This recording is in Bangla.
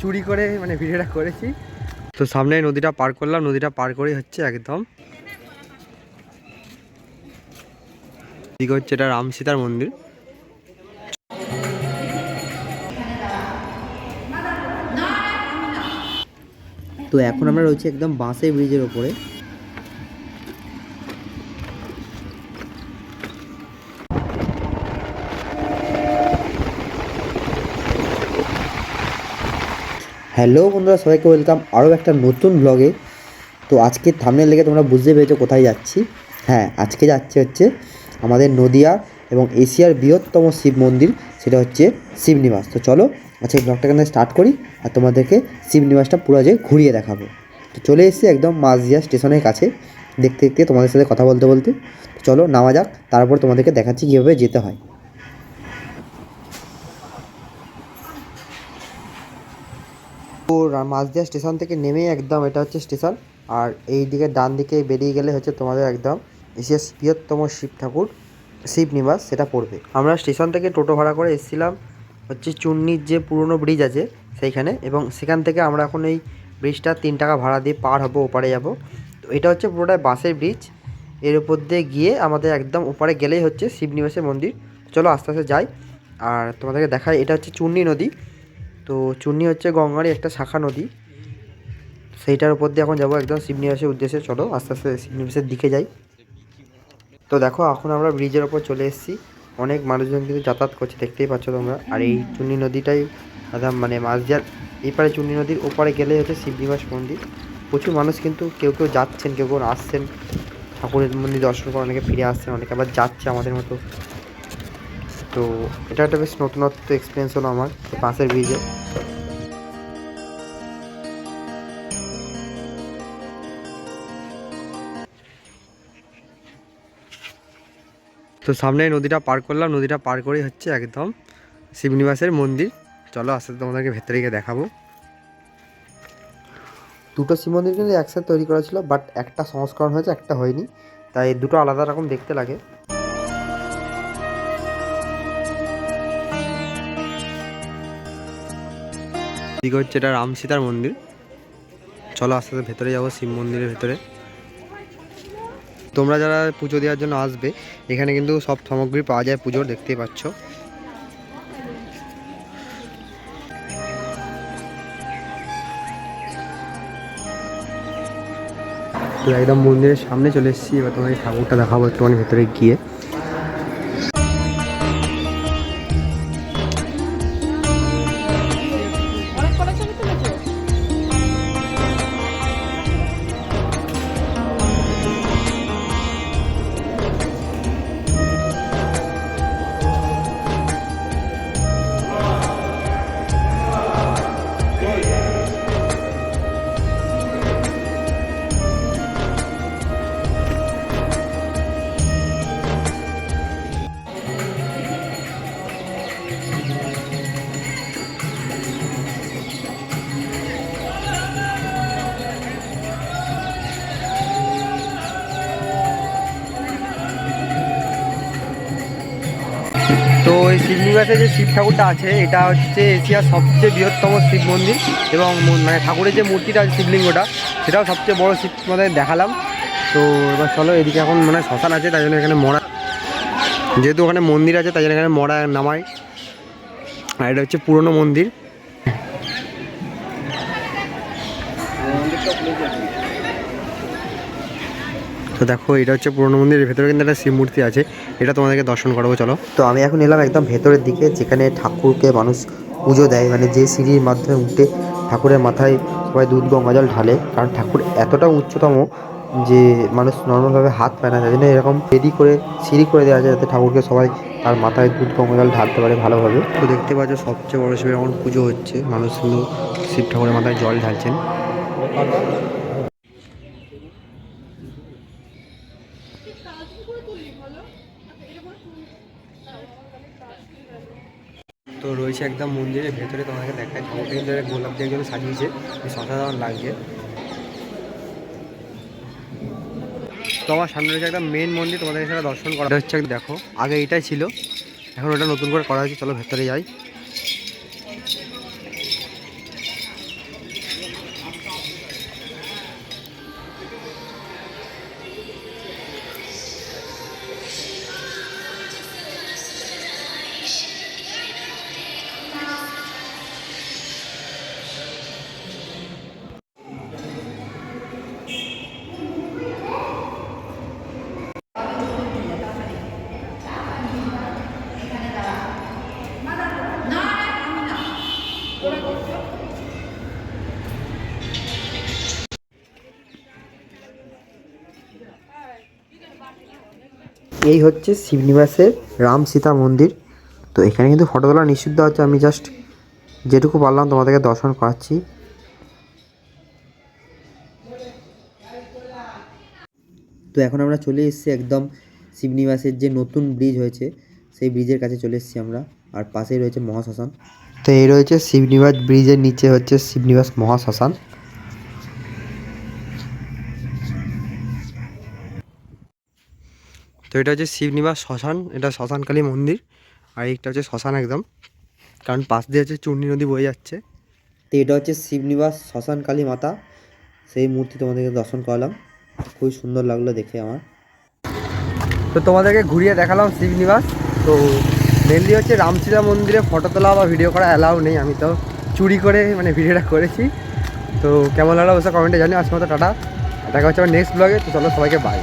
চুরি করে মানে ভিডিওটা করেছি। তো সামনে নদীটা পার করলাম, নদীটা পার করেই হচ্ছে একদম। দিকে হচ্ছে এটা রাম সীতার মন্দির। তো এখন আমরা রয়েছি একদম বাঁশের ব্রিজের ওপরে। হ্যালো বন্ধুরা, সবাইকে ওয়েলকাম আরও একটা নতুন ব্লগে তো আজকে থামনের লেগে তোমরা বুঝতে পেরেছ কোথায় যাচ্ছি। হ্যাঁ আজকে যাচ্ছে হচ্ছে আমাদের নদিয়া এবং এশিয়ার বৃহত্তম শিব মন্দির, সেটা হচ্ছে শিবনিবাস তো চলো আজকে ব্লগটা এখানে স্টার্ট করি আর তোমাদেরকে শিবনিবাসটা পুরো যে ঘুরিয়ে দেখাবো। তো চলে এসেছি একদম মাঝদিয়া স্টেশনের কাছে, দেখতে দেখতে তোমাদের সাথে কথা বলতে বলতে। চলো নামা যাক, তারপর তোমাদেরকে দেখাচ্ছি কীভাবে যেতে হয়। তো মাঝদিয়া স্টেশন থেকে নেমে একদম এটা হচ্ছে স্টেশন। আর এই দিকে ডান দিকে বেরিয়ে গেলে হচ্ছে তোমাদের একদম এশিয়ার বৃহত্তম শিব ঠাকুর, শিব নিবাস, সেটা পড়বে। আমরা স্টেশন থেকে টোটো ভাড়া করে এসেছিলাম হচ্ছে চুন্নির যে পুরনো ব্রিজ আছে সেইখানে এবং সেখান থেকে আমরা এখন এই ব্রিজটা তিন টাকা ভাড়া দিয়ে পার হব, ওপারে যাব। তো এটা হচ্ছে পুরোটাই বাসের ব্রিজের উপর দিয়ে গিয়ে আমাদের একদম ওপারে গেলেই হচ্ছে শিবনিবাসের মন্দির। চলো আস্তে আস্তে যাই। আর তোমাদেরকে দেখায় এটা হচ্ছে চুন্নি নদী। তো চুন্নি হচ্ছে গঙ্গারই একটা শাখা নদী। সেইটার উপর দিয়ে এখন যাব একদম শিবনিবাসের উদ্দেশ্যে। চলো আস্তে আস্তে শিবনিবাসের দিকে যাই। তো দেখো, এখন আমরা ব্রিজের ওপর চলে এসেছি। অনেক মানুষজন কিন্তু যাতায়াত করছে, দেখতেই পাচ্ছ তোমরা। আর এই চুন্নি নদীটাই একদম মানে মাছ দেওয়ার এই পারে চুন্নি নদীর ওপারে গেলে হচ্ছে শিবনিবাস মন্দির। প্রচুর মানুষ কিন্তু কেউ কেউ যাচ্ছেন, কেউ কেউ আসছেন। ঠাকুরের মন্দির দর্শন করে অনেকে ফিরে আসছেন, অনেকে আবার যাচ্ছে আমাদের মতো। তো এটা একটা বেশ নতুনত্ব এক্সপিরিয়েন্স হলো আমার পাশের ব্রিজে তো সামনে নদীটা পার করলাম, নদীটা পার করেই হচ্ছে একদম শিবনিবাসের মন্দির। চলো আস্তে আস্তে তোমাদেরকে ভেতরে গিয়ে দেখাবো। দুটো শিব মন্দির কিন্তু একসাথে তৈরি করা ছিল বাট একটা সংস্করণ হয়েছে, একটা হয়নি। তাই দুটো আলাদা রকম দেখতে লাগে। দিকে হচ্ছে এটা রাম সীতার মন্দির। চলো আস্তে আস্তে ভেতরে যাব, শিব মন্দিরের ভেতরে। তোমরা যারা পুজো দেওয়ার জন্য আসবে, এখানে কিন্তু সব সামগ্রী পাওয়া যায়, পুজোর দেখতেই পাচ্ছ। একদম মন্দিরের সামনে চলে এসেছি, এবার তোমাকে ঠাকুরটা দেখাবো একটুখানি ভেতরে গিয়ে। শিবনিবাসে যে শিব ঠাকুরটা আছে, এটা হচ্ছে এশিয়ার সবচেয়ে বৃহত্তম শিব মন্দির এবং মানে ঠাকুরের যে মূর্তিটা আছে শিবলিঙ্গটা, সেটাও সবচেয়ে বড় শিব তোমাদের দেখালাম। তো এবার চলো, এদিকে এখন মানে শ্মশান আছে, তাই জন্য এখানে মরা যেহেতু ওখানে মন্দির আছে, তাই জন্য এখানে মরা নামায়। আর এটা হচ্ছে পুরনো মন্দির। তো দেখো এটা হচ্ছে পুরনো মন্দিরের ভেতরে কিন্তু একটা শিব মূর্তি আছে। এটা তোমাদেরকে দর্শন করাবো চলো। তো আমি এখন এলাম একদম ভেতরের দিকে যেখানে ঠাকুরকে মানুষ পুজো দেয়। মানে যে সিঁড়ির মাধ্যমে উঠে ঠাকুরের মাথায় সবাই দুধ গঙ্গা জল ঢালে কারণ ঠাকুর এতটা উচ্চতম যে মানুষ নর্মালভাবে হাত পায় না তাই জন্য এরকম রেডি করে সিঁড়ি করে দেওয়া যায় যাতে ঠাকুরকে সবাই তার মাথায় দুধ গঙ্গা জল ঢালতে পারে ভালোভাবে। তো দেখতে পাচ্ছ সবচেয়ে বড় শিবের এখন পুজো হচ্ছে। মানুষ কিন্তু শিব ঠাকুরের মাথায় জল ঢালছেন। রয়েছে একদম মন্দিরের ভেতরে তোমাকে দেখায়। ওটা কিন্তু গোলাপ দিয়ে একজন সাজিয়েছে। অসাধারণ লাগছে। তোমার সামনে রয়েছে একদম মেন মন্দির, তোমাদের এখানে দর্শন করা হচ্ছে দেখো, আগে এটাই ছিল। এখন ওটা নতুন করে করা হয়েছে। চলো ভেতরে যাই। এই হচ্ছে শিবনিবাসের রাম সীতা মন্দির। তো এখানে কিন্তু ফটো তোলা নিষিদ্ধ আছে, আমি জাস্ট যেটুকু পারলাম তোমাদেরকে দর্শন করাচ্ছি। তো এখন আমরা চলে এসেছি একদম শিবনিবাসের যে নতুন ব্রিজ হয়েছে, সেই ব্রিজের কাছে চলে এসেছি আমরা, আর পাশেই রয়েছে মহাশ্মশান। তো এই রয়েছে শিবনিবাস ব্রিজের নিচে হচ্ছে শিবনিবাস মহাশ্মশান। তো এটা হচ্ছে শিবনিবাস শ্মশান, এটা শ্মশানকালী মন্দির, আর একটা হচ্ছে শ্মশান একদম, কারণ পাশ দিয়ে হচ্ছে চূর্ণী নদী বয়ে যাচ্ছে। তো এটা হচ্ছে শিবনিবাস শ্মশান কালী মাতা, সেই মূর্তি তোমাদেরকে দর্শন করালাম, খুবই সুন্দর লাগল দেখে আমার। তো তোমাদেরকে ঘুরিয়ে দেখালাম শিবনিবাস, তো মেনলি হচ্ছে রামচীরা মন্দিরে ফটো তোলা বা ভিডিও করা অ্যালাউ নেই, আমি তো চুরি করে মানে ভিডিওটা করেছি। তো কেমন লাগল অবশ্যই কমেন্টে জানি আজকে মতো টাটা, দেখা হচ্ছে আমার নেক্সট ব্লগে তো চলো সবাইকে বাই